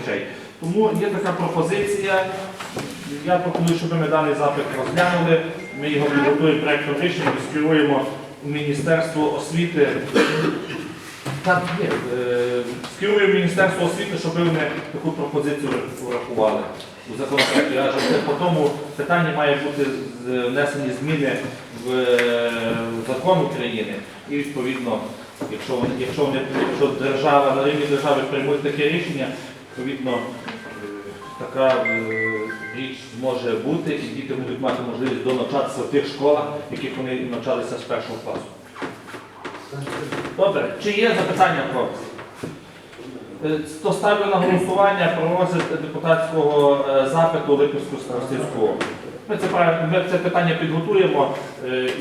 речей. Тому є така пропозиція. Я пропоную, щоб ми даний запит розглянули. Ми його підготуємо проєктом рішення у Міністерство освіти. Так, є. Е, Скеруємо Міністерство освіти, щоб вони таку пропозицію врахували у законопроекті. Адже по тому питанні має бути внесені зміни в е, закон України. І відповідно, якщо вони, якщо якщо держава на рівні держави приймуть таке рішення, відповідно е, така е, річ може бути, і діти будуть мати можливість донавчатися в тих школах, в яких вони навчалися з першого класу. Добре, чи є запитання про? Е, То ставлю на голосування про розгляд депутатського запиту Липівського старостинського округу. Ми це, ми це питання підготуємо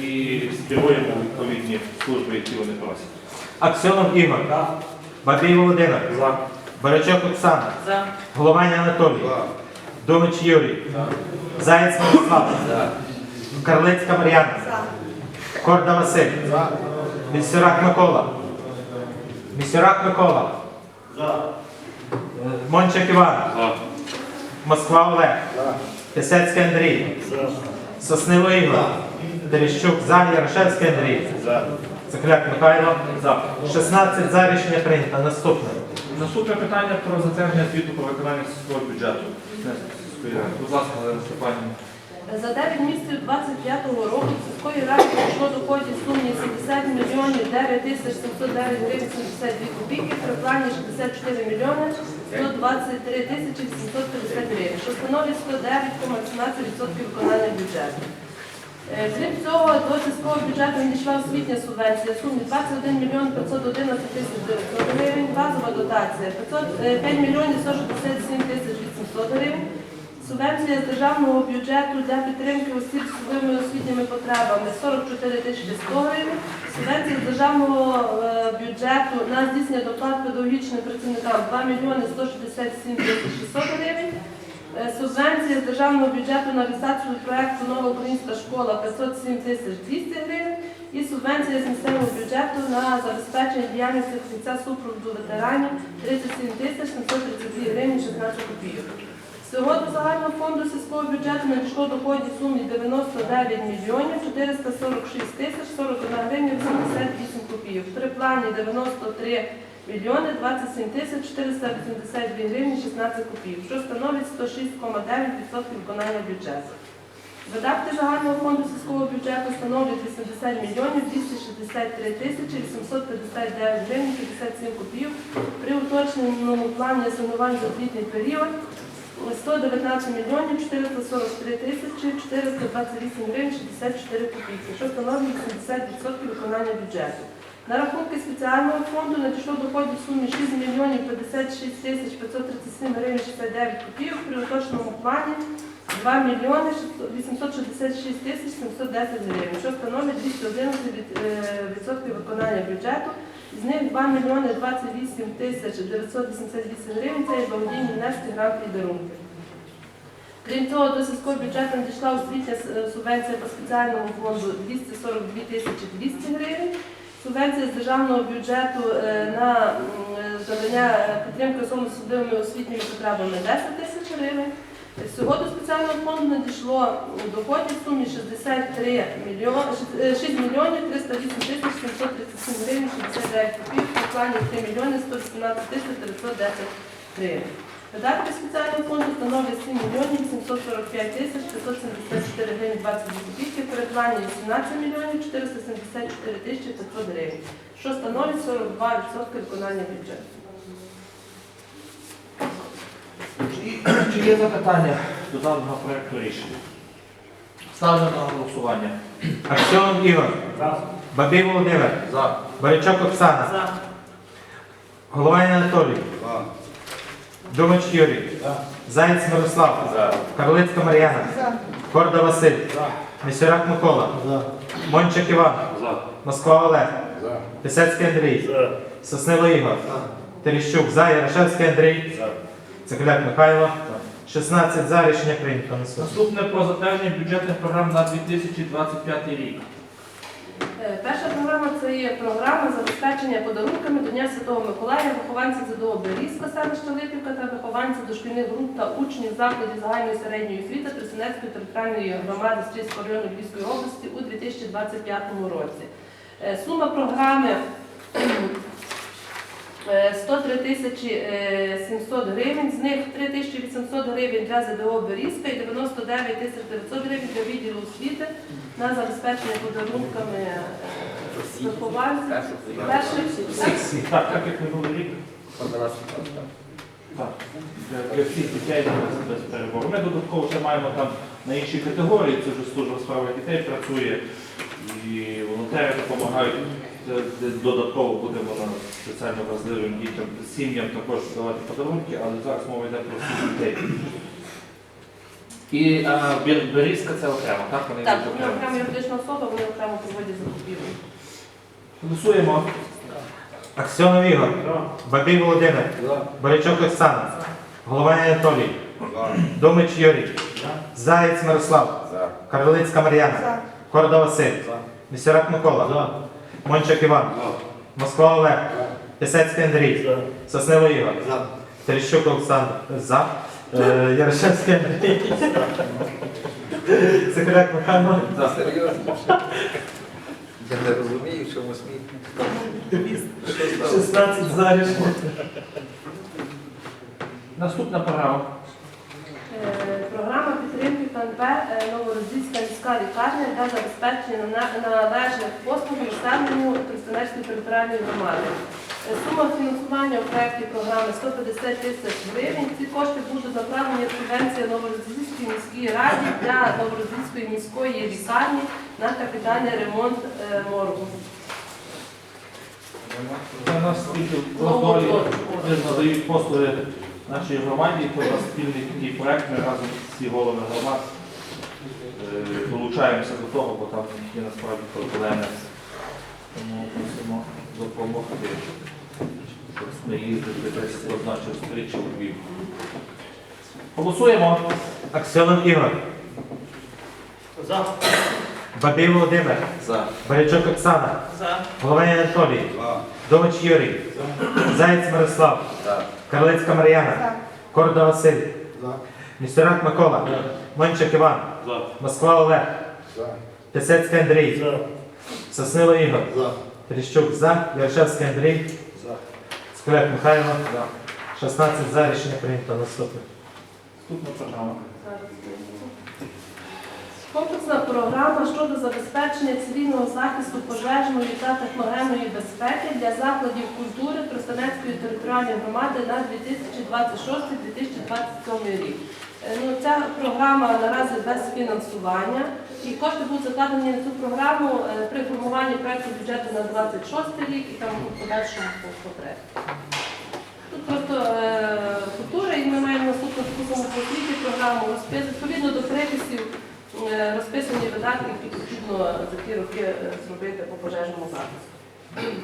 і скеруємо відповідні служби, які вони просять. Аксьонов Ігор. Бабій Володимир. Барачок Оксана. За. Головань Анатолій. Домич Юрій. Заєць Мирослав. Карлицька Мар'яна. Корда Василь. Місюрак Микола. Місюрак Микола. Е, Мончик Іван. Москва Олег. Пісецький Андрій. Соснило Ігор. Терещук за. Ярошевський Андрій. Закляк Михайло. За. 16 за рішення прийнято. Наступне. Наступне питання про затвердження звіту про виконання сільського бюджету. Будь ласка, Олена. За 9 місяців 25-го року сільської ради прийшло доходів в сумі 70 мільйонів 9 тисяч 709 гривень 72 копійки при плані 64 мільйони 123 тисячі 750 гривень, що становить 109,17% виконання бюджету. Е, Крім цього, до сільського бюджету надійшла освітня субвенція сумі 21 мільйон 511 тисяч 900 гривень, базова дотація 500, е, 5 мільйонів 167 тисяч 800 гривень, субвенція з державного бюджету для підтримки осіб з особливими освітніми потребами 44 тисячі 100 гривень, субвенція з державного е, бюджету на здійснення доплат педагогічним працівникам 2 мільйони 167 тисяч 600 гривень, Е, Субвенція з державного бюджету на реалізацію проекту Нова українська школа 507 тисяч 200 гривень і субвенція з місцевого бюджету на забезпечення діяльності фахівця супроводу ветеранів 37 тисяч 732 гривень 16 копійок. Всього до загального фонду сільського бюджету надійшло доходів сумі 99 мільйонів 446 тисяч 41 гривня 88 копійок. При плані 93 мільйони 27 тисяч 482 гривні 16 копійок, що становить 106,9% виконання бюджету. Видатки загального фонду сільського бюджету становлять 80 мільйонів 263 тисячі 859 гривень 57 копійок. При уточненому плані асигнувань за звітний період 119 мільйонів 443 тисячі 428 гривень 64 копійки, що становить 80% виконання бюджету. На рахунки спеціального фонду надійшло доходів в сумі 6 мільйонів 56 тисяч 537 гривень 69 копійок при уточненому плані 2 мільйони 866 тисяч 710 гривень, що становить 211 від- е, виконання бюджету. З них 2 мільйони 28 тисяч 988 гривень це є благодійні внески і дарунки. Крім цього, до сільського бюджету надійшла освітня с- субвенція по спеціальному фонду 242 тисячі 200 гривень. Субвенція з державного бюджету е, на м, е, надання е, підтримки особливими освітніми потребами 10 тисяч гривень. Всього до спеціального фонду надійшло доходів в сумі 63 мільйони, 6 мільйонів 308 тисяч 737 гривень 69 копійок, в плані 3 мільйони 118 тисяч 910 гривень. Видатки спеціального фонду становлять 7 мільйонів 745 тисяч 574 гривень 22 копійки, плані 18 мільйонів 474 тисячі 500 гривень, що становить 42% виконання бюджету. Чи, є запитання до даного проекту рішення? Ставлю на голосування. Аксьонов Ігор. Бабій Володимир. За. Барячок Оксана. За. Головань Анатолій. Думач Юрій. Заєць Мирослав. Карлицька Мар'яна. Корда Василь. Місюрак Микола. Мончик Іван. Москва Олег. Пісецький Андрій. Соснило Ігор. Терещук за. Ярошевський Андрій. Закляк Михайло. 16 за. Рішення прийнято. Наступне. Наступне про затвердження бюджетних програм на 2025 рік. Е, Перша програма це є програма забезпечення подарунками до Дня Святого Миколая, вихованців ЗДО Берізька, селища Липівка та вихованців дошкільних груп та учнів закладів загальної середньої освіти Тресинецької територіальної громади Стрільського району Львівської області у 2025 році. Е, Сума програми 103 тисячі е, 700 гривень, з них 3 тисячі 800 гривень для ЗДО Берізка і 99 тисяч 900 гривень для відділу освіти на забезпечення подарунками е, вихованців. Рік. Так, для- всіх дітей без- перебору. Ми додатково ще маємо там на іншій категорії, це вже служба у справах дітей працює, і волонтери допомагають. Додатково будемо на соціально вразливим дітям, сім'ям також давати подарунки, але зараз мова йде про всіх дітей. І а, Берізка це окремо, так? Вони Так, вони окремо. окрема юридична особа, вони окремо проводять закупівлю. Голосуємо. Аксьонов Ігор. Бабій Володимир. Борячок Оксана. Головань Анатолій. Домич Юрій. Заєць Мирослав. Карлицька Мар'яна. Корда Василь. Місюрак Микола. Мончик Іван. Москва Олег. Пісецький Андрій. Соснило Ігор. Терещук Олександр. За. Е, Ярошевський Андрій. Секретар Михайло. Серйозно? Я не розумію, що ми сміємо. 16 за. Наступна програма. Е, Програма підтримки ПНП е, Новороздільська міська лікарня для забезпечення на- належних послуг населенню Тростянецької територіальної громади. Е, Сума фінансування у проєкті програми 150 тисяч гривень. Ці кошти будуть направлені в субвенція Новороздільській міській раді для Новороздільської міської лікарні на капітальний ремонт е, моргу. Це нас надають послуги нашій громаді, то спільний проект, ми разом всі голови громад долучаємося до того, бо там є насправді проблеми. Тому мусимо допомогти, щоб не їздити десь одна чи зустріч у Львів. Голосуємо. Аксьонов Ігор. Бабій Володимир. За. Борячок Оксана. Головань Анатолій. Домич Юрій. Заєць Мирослав. За. Карлицька Мар'яна. Корда Василь. Місюрак Микола. Мончик Іван. Москва Олег. Пісецький Андрій. Соснило Ігор. Тріщук за. Ярошевський Андрій. Скуляк Михайло. За. 16 за. Рішення прийнято. Наступне. Наступна програма. Комплексна програма щодо забезпечення цивільного захисту пожежної та техногенної безпеки для закладів культури Тростянецької територіальної громади на 2026-2027 рік. Е, Ну, ця програма наразі без фінансування і кошти будуть закладені на цю програму е, при формуванні проекту бюджету на 26 рік і там у подальшому по потребі. Тут просто е, культура, і ми маємо наступну саму по освіті програму розпис відповідно до приписів е, розписані видатки, які потрібно за ті роки е, зробити по пожежному захисту.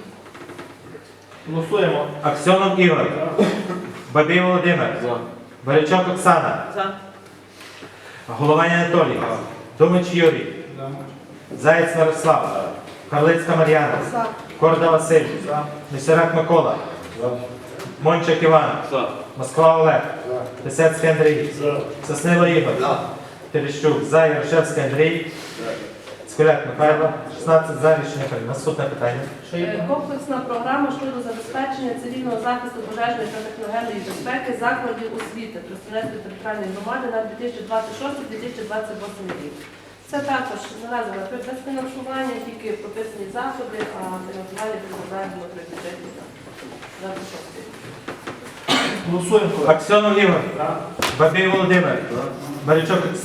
Голосуємо. Аксьонов Ігор. Бабій Володимир. Борячок Оксана. Головань Анатолій. Думич Юрій. Заєць Мирослав. Карлицька Мар'яна. Корда Василь. Місюрак Микола. Мончик Іван. Москва Олег. Пісецький Андрій. Соснило Ігор. Терещук за. Ярошевський Андрій. Скуляк Михайло. 16 за. Рішення прийнято. Наступне питання. Е, Комплексна програма щодо забезпечення цивільного захисту пожежної та техногенної безпеки закладів освіти Тростянецької територіальної громади на 2026-2028 рік. Це також наразі без фінансування, тільки прописані заходи, а фінансування відповідаємо при 26 рік. Голосуємо. Аксьонов Ігор. Бабій Володимир. Борячок Оксана.